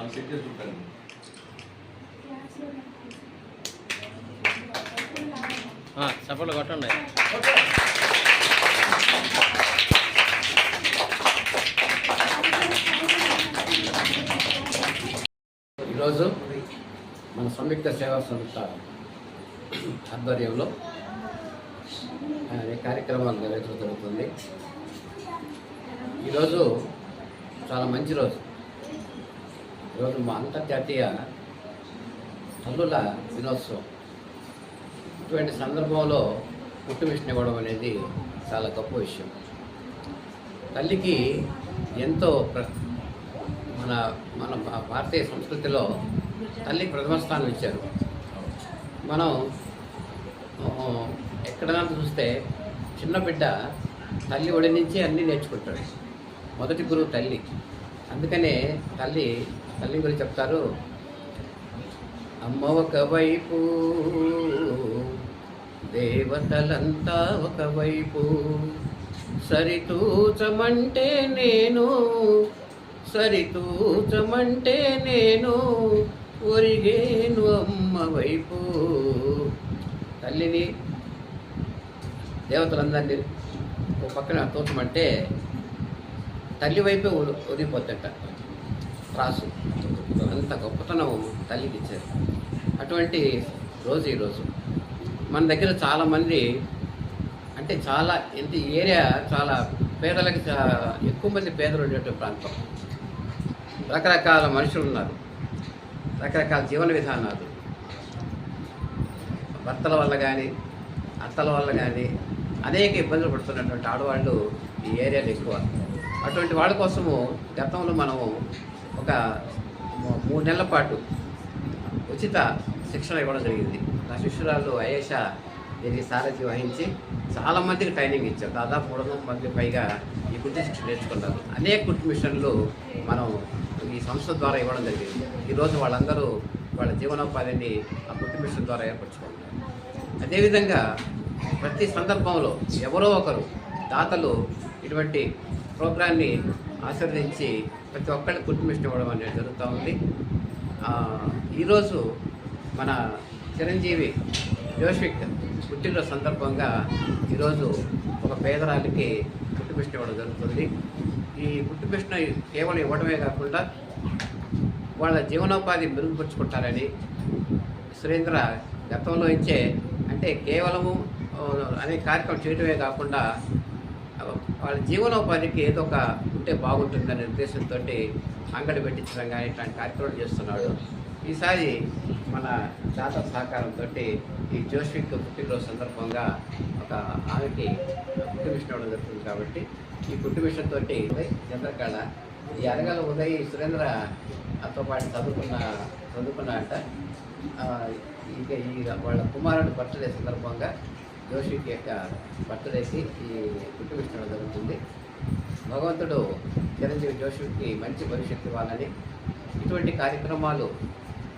వాళ్ళు సెట్ చేసి సపోర్ట్ కొట్టండి. ఈరోజు మన సంయుక్త సేవా సంస్థ ఆధ్వర్యంలో కార్యక్రమాలు నిర్వహించడం జరుగుతుంది. ఈరోజు చాలా మంచి రోజు. ఈరోజు మా అంతర్జాతీయ తల్లుల దినోత్సవం. ఇటువంటి సందర్భంలో పుట్టుమిషన్ ఇవ్వడం అనేది చాలా గొప్ప విషయం. తల్లికి ఎంతో ప్ర మన మన భారతీయ సంస్కృతిలో తల్లికి ప్రథమ స్థానం ఇచ్చారు. మనం ఎక్కడైనా చూస్తే చిన్న బిడ్డ తల్లి ఒడి నుంచి అన్నీ నేర్చుకుంటాడు. మొదటి గురువు తల్లి. అందుకనే తల్లి తల్లి గురించి చెప్తారు. అమ్మ ఒకవైపు దేవతలంతా ఒకవైపు. సరితూచమంటే నేను సరితూచమంటే నేను ఒరిగేను అమ్మ వైపు. తల్లిని దేవతలందరినీ ఓ పక్కన తోచమంటే తల్లి వైపే ఒరిగిపోతుంట రాసు. అంత గొప్పతనం తల్లికి ఇచ్చారు అటువంటి రోజు ఈరోజు మన దగ్గర చాలామంది అంటే చాలా ఎంత ఏరియా చాలా పేదలకు ఎక్కువ మంది పేదలు ఉండేటువంటి ప్రాంతం. రకరకాల మనుషులు ఉన్నారు. రకరకాల జీవన విధానాలు. భర్తల వల్ల కానీ అత్తల వల్ల కానీ అనేక ఇబ్బందులు పడుతున్నటువంటి ఆడవాళ్ళు ఈ ఏరియాలో ఎక్కువ. అటువంటి వాళ్ళ కోసము గతంలో మనము ఒక మూ- మూడు నెలల పాటు ఉచిత శిక్షణ ఇవ్వడం జరిగింది. నా శిష్యురాలు అయేష దీనికి సారథి వహించి చాలా మందికి ట్రైనింగ్ ఇచ్చారు. దాదాపు మూడు వందల మంది పైగా ఈ కుటుంబ శిక్షణ నేర్చుకున్నారు. అనేక కుటుంబ మిషన్లు మనం ఈ సంస్థ ద్వారా ఇవ్వడం జరిగింది. ఈరోజు వాళ్ళందరూ వాళ్ళ జీవనోపాధిని ఆ కుటుంబిషన్ మిషన్ ద్వారా ఏర్పరచుకుంటారు అదేవిధంగా ప్రతి సందర్భంలో ఎవరో ఒకరు దాతలు ఇటువంటి ప్రోగ్రాన్ని ఆశీర్వదించి ప్రతి ఒక్కరికి కుటుంబిష్టం ఇవ్వడం అనేది జరుగుతూ ఉంది. ఈరోజు మన చిరంజీవి జోషిక్ పుట్టినరోజు సందర్భంగా ఈరోజు ఒక పేదరాలికి కుటుంబిష్టం ఇవ్వడం జరుగుతుంది. ఈ కుటుంబిష్టం కేవలం ఇవ్వడమే కాకుండా వాళ్ళ జీవనోపాధి మెరుగుపరుచుకుంటారని సురేంద్ర గతంలో ఇచ్చే అంటే కేవలము అనేక అనే కార్యక్రమం చేయడమే కాకుండా వాళ్ళ జీవనోపాధికి ఏదో ఒక ఉంటే బాగుంటుందనే ఉద్దేశంతో అంగడి పెట్టించడం కానీ ఇట్లాంటి కార్యక్రమాలు చేస్తున్నాడు. ఈసారి మన దాత సహకారంతో ఈ జోష్విక్ పుట్టినరోజు సందర్భంగా ఒక ఆమెకి కుటుంబిషన్ ఇవ్వడం జరుగుతుంది కాబట్టి ఈ పుట్టు మిషన్ తోటి చంద్రకళ ఈ అరగల ఉదయ్ సురేంద్ర అతో పాటు చదువుకున్న చదువుకున్న అంట ఇక ఈ వాళ్ళ కుమారుడు బర్త్డే సందర్భంగా జోషికి యొక్క బర్త్డేకి ఈ పుట్టు జరుగుతుంది. భగవంతుడు చిరంజీవి జోషికి మంచి భవిష్యత్తు ఇవ్వాలని ఇటువంటి కార్యక్రమాలు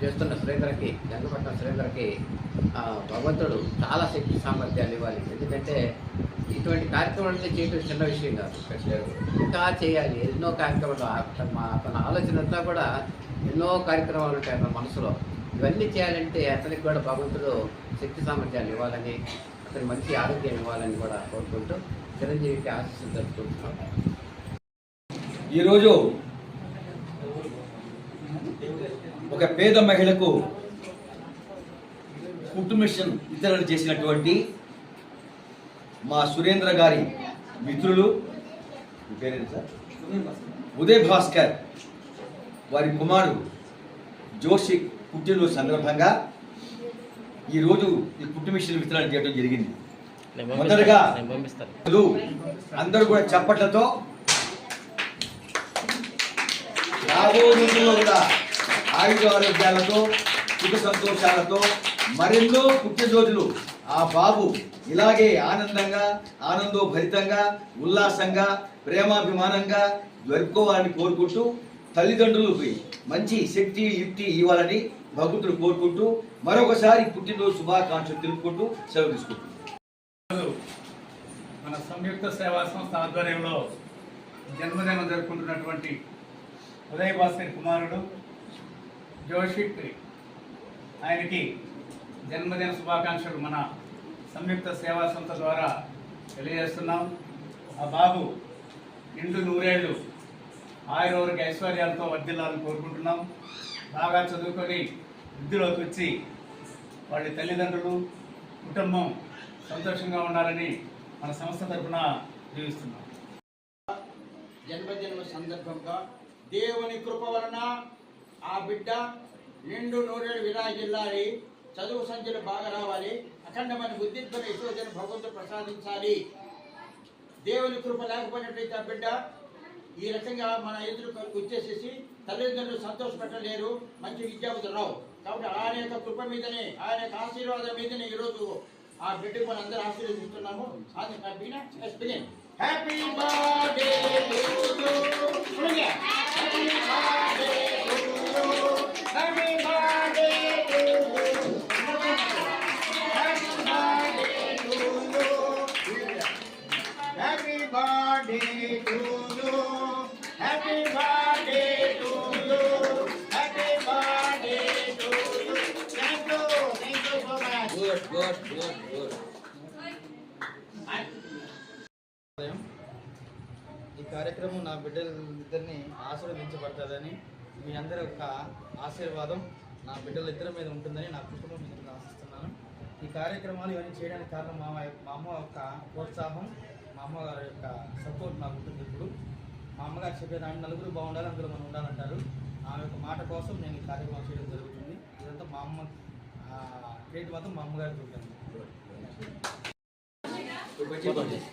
చేస్తున్న సురేంద్రకి గంగపట్నం సురేంద్రకి భగవంతుడు చాలా శక్తి సామర్థ్యాలు ఇవ్వాలి. ఎందుకంటే ఇటువంటి కార్యక్రమాలు చేయడం చిన్న విషయం కాదు. ఇంకా చేయాలి. ఎన్నో కార్యక్రమాలు అతను మా అతని ఆలోచన అంతా కూడా ఎన్నో కార్యక్రమాలు ఉంటాయి మన మనసులో. ఇవన్నీ చేయాలంటే అతనికి కూడా భగవంతుడు శక్తి సామర్థ్యాలు ఇవ్వాలని అతనికి మంచి ఆరోగ్యం ఇవ్వాలని కూడా కోరుకుంటూ చిరంజీవికి ఆశీస్సులు జరుపుకుంటున్నాం ఈరోజు ఒక పేద మహిళకు కుటుంబిషన్ ఇతరులు వితరణ చేసినటువంటి మా సురేంద్ర గారి మిత్రులు పేరేంటి సార్? ఉదయ్ భాస్కర్ వారి కుమారుడు జోషి పుట్టినరోజు సందర్భంగా ఈరోజు ఈ కుట్టు మిషన్ వితరణ చేయడం జరిగింది. మొదటగా అందరూ కూడా చప్పట్లతో రాబో రోజుల్లో కూడా ఆయుధ ఆరోగ్యాలతో సుఖ సంతోషాలతో మరెన్నో పుట్టినరోజులు ఆ బాబు ఇలాగే ఆనందంగా ఆనందోభరితంగా ఉల్లాసంగా ప్రేమాభిమానంగా జరుపుకోవాలని కోరుకుంటూ తల్లిదండ్రులకి మంచి శక్తి యుక్తి ఇవ్వాలని భగవంతుడు కోరుకుంటూ మరొకసారి పుట్టినరోజు శుభాకాంక్షలు తెలుపుకుంటూ సెలవు తీసుకుంటున్నాను మన సంయుక్త సేవా సంస్థ ఆధ్వర్యంలో జన్మదినం జరుపుకుంటున్నటువంటి ఉదయ భాస్కర్ కుమారుడు జోషిక్ ఆయనకి జన్మదిన శుభాకాంక్షలు మన సంయుక్త సేవా సంస్థ ద్వారా తెలియజేస్తున్నాం. ఆ బాబు నిండు నూరేళ్ళు ఆయుర్వేదిక ఐశ్వర్యాలతో వర్ధిల్లాలని కోరుకుంటున్నాం. బాగా చదువుకొని వృద్ధిలోకి వచ్చి వాళ్ళ తల్లిదండ్రులు కుటుంబం సంతోషంగా ఉండాలని మన సంస్థ తరఫున జీవిస్తున్నాం. జన్మదిన సందర్భంగా దేవుని కృప వలన ఆ బిడ్డ నిండు నూరేళ్ళు విరాజిల్లాలి చదువు సంఖ్యలు బాగా రావాలి అఖండమైన బుద్ధిత్వన యశోజన భగవంతుడు ప్రసాదించాలి. దేవుని కృప లేకపోయినట్లయితే ఆ బిడ్డ ఈ రకంగా మన ఎదురు వచ్చేసేసి తల్లిదండ్రులు సంతోషపెట్టలేరు. మంచి విద్యార్థులు రావు. కాబట్టి ఆయన యొక్క కృప మీదనే ఆయన యొక్క ఆశీర్వాదం మీదనే ఈరోజు ఆ బిడ్డకు మనం అందరూ ఆశీర్వదిస్తున్నాము. Happy birthday happy birthday good good good good ఈ కార్యక్రమం నా బిడ్డలిద్దరిని ఆశీర్వదించబడతాదని మీ అందరి యొక్క ఆశీర్వాదం నా బిడ్డలిద్దరి మీద ఉంటుందని నా కుటుంబం మీద ఆశిస్తున్నాను. ఈ కార్యక్రమాలు ఇవన్నీ చేయడానికి కారణం మా మా అమ్మ యొక్క ప్రోత్సాహం మా అమ్మగారి యొక్క సపోర్ట్ నాకు ఉంటుంది ఇప్పుడు. మా అమ్మగారు చెప్పేదాన్ని నలుగురు బాగుండాలి అందులో మనం ఉండాలంటారు. ఆమె యొక్క మాట కోసం నేను ఈ కార్యక్రమం చేయడం జరుగుతుంది. ఇదంతా మా అమ్మ క్రెడిట్ మాత్రం మా ఫోటోలు తీసి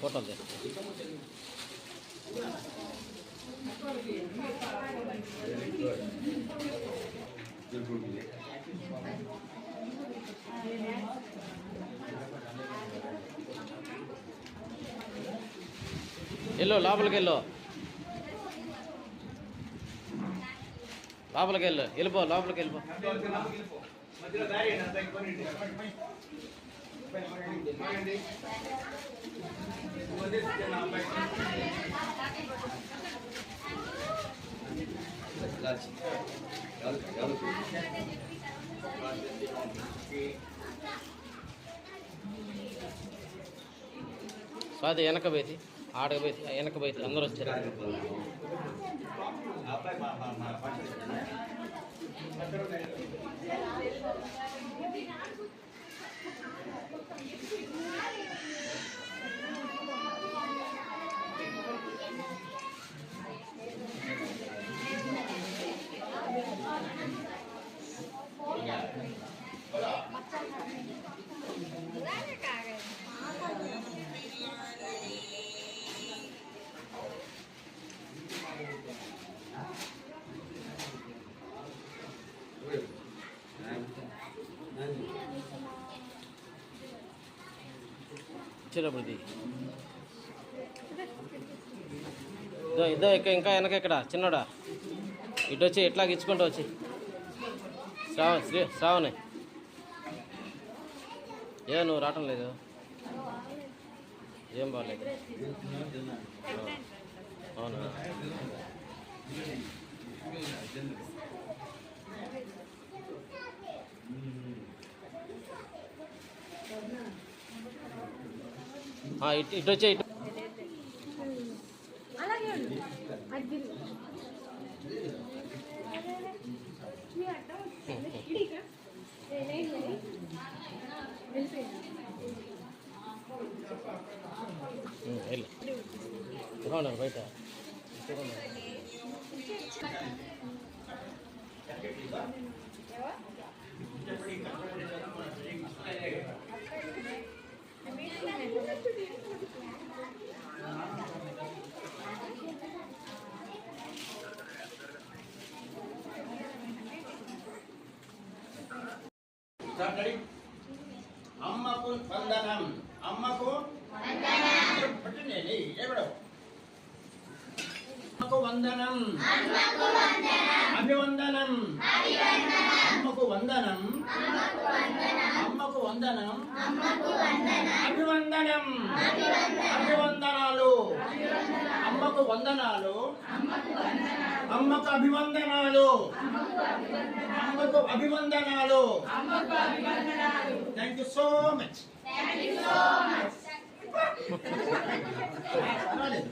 వెళ్ళు లోపలికి వెళ్ళు. లోపలికి వెళ్ళు వెళ్ళిపో లోపలికి వెళ్ళిపో. స్వాతి వెనక పోయి ఆడక పోయి వెనక పోయి అందరూ వచ్చారు Grazie. వచ్చేటప్పుడు ఇదో ఇదో ఇంకా ఇంకా వెనక ఇక్కడ చిన్నోడా? ఇటు వచ్చి ఇట్లా ఇచ్చుకుంటూ వచ్చి? శ్రావణ్ శ్రీ శ్రావణి. ఏ నువ్వు రావటం లేదు? ఏం బాగలేదు అవునా? ఆ, ఇటు ఇటు వచ్చే ఇటు వెళ్ళు. బయట. అమ్మకు వందనం. అమ్మకు పట్టునేది, ఎవడు? అమ్మకు వందనం. అభివందనం. అమ్మకు వందనం. అమ్మకు వందనం. వందనం. అభివందనం. అభివందనాలు. అమ్మకు వందనాలు. అమ్మకు అభివందనాలు. అమ్మకు అభివందనాలు. థ్యాంక్ యూ సో మచ్ పర్వాలేదు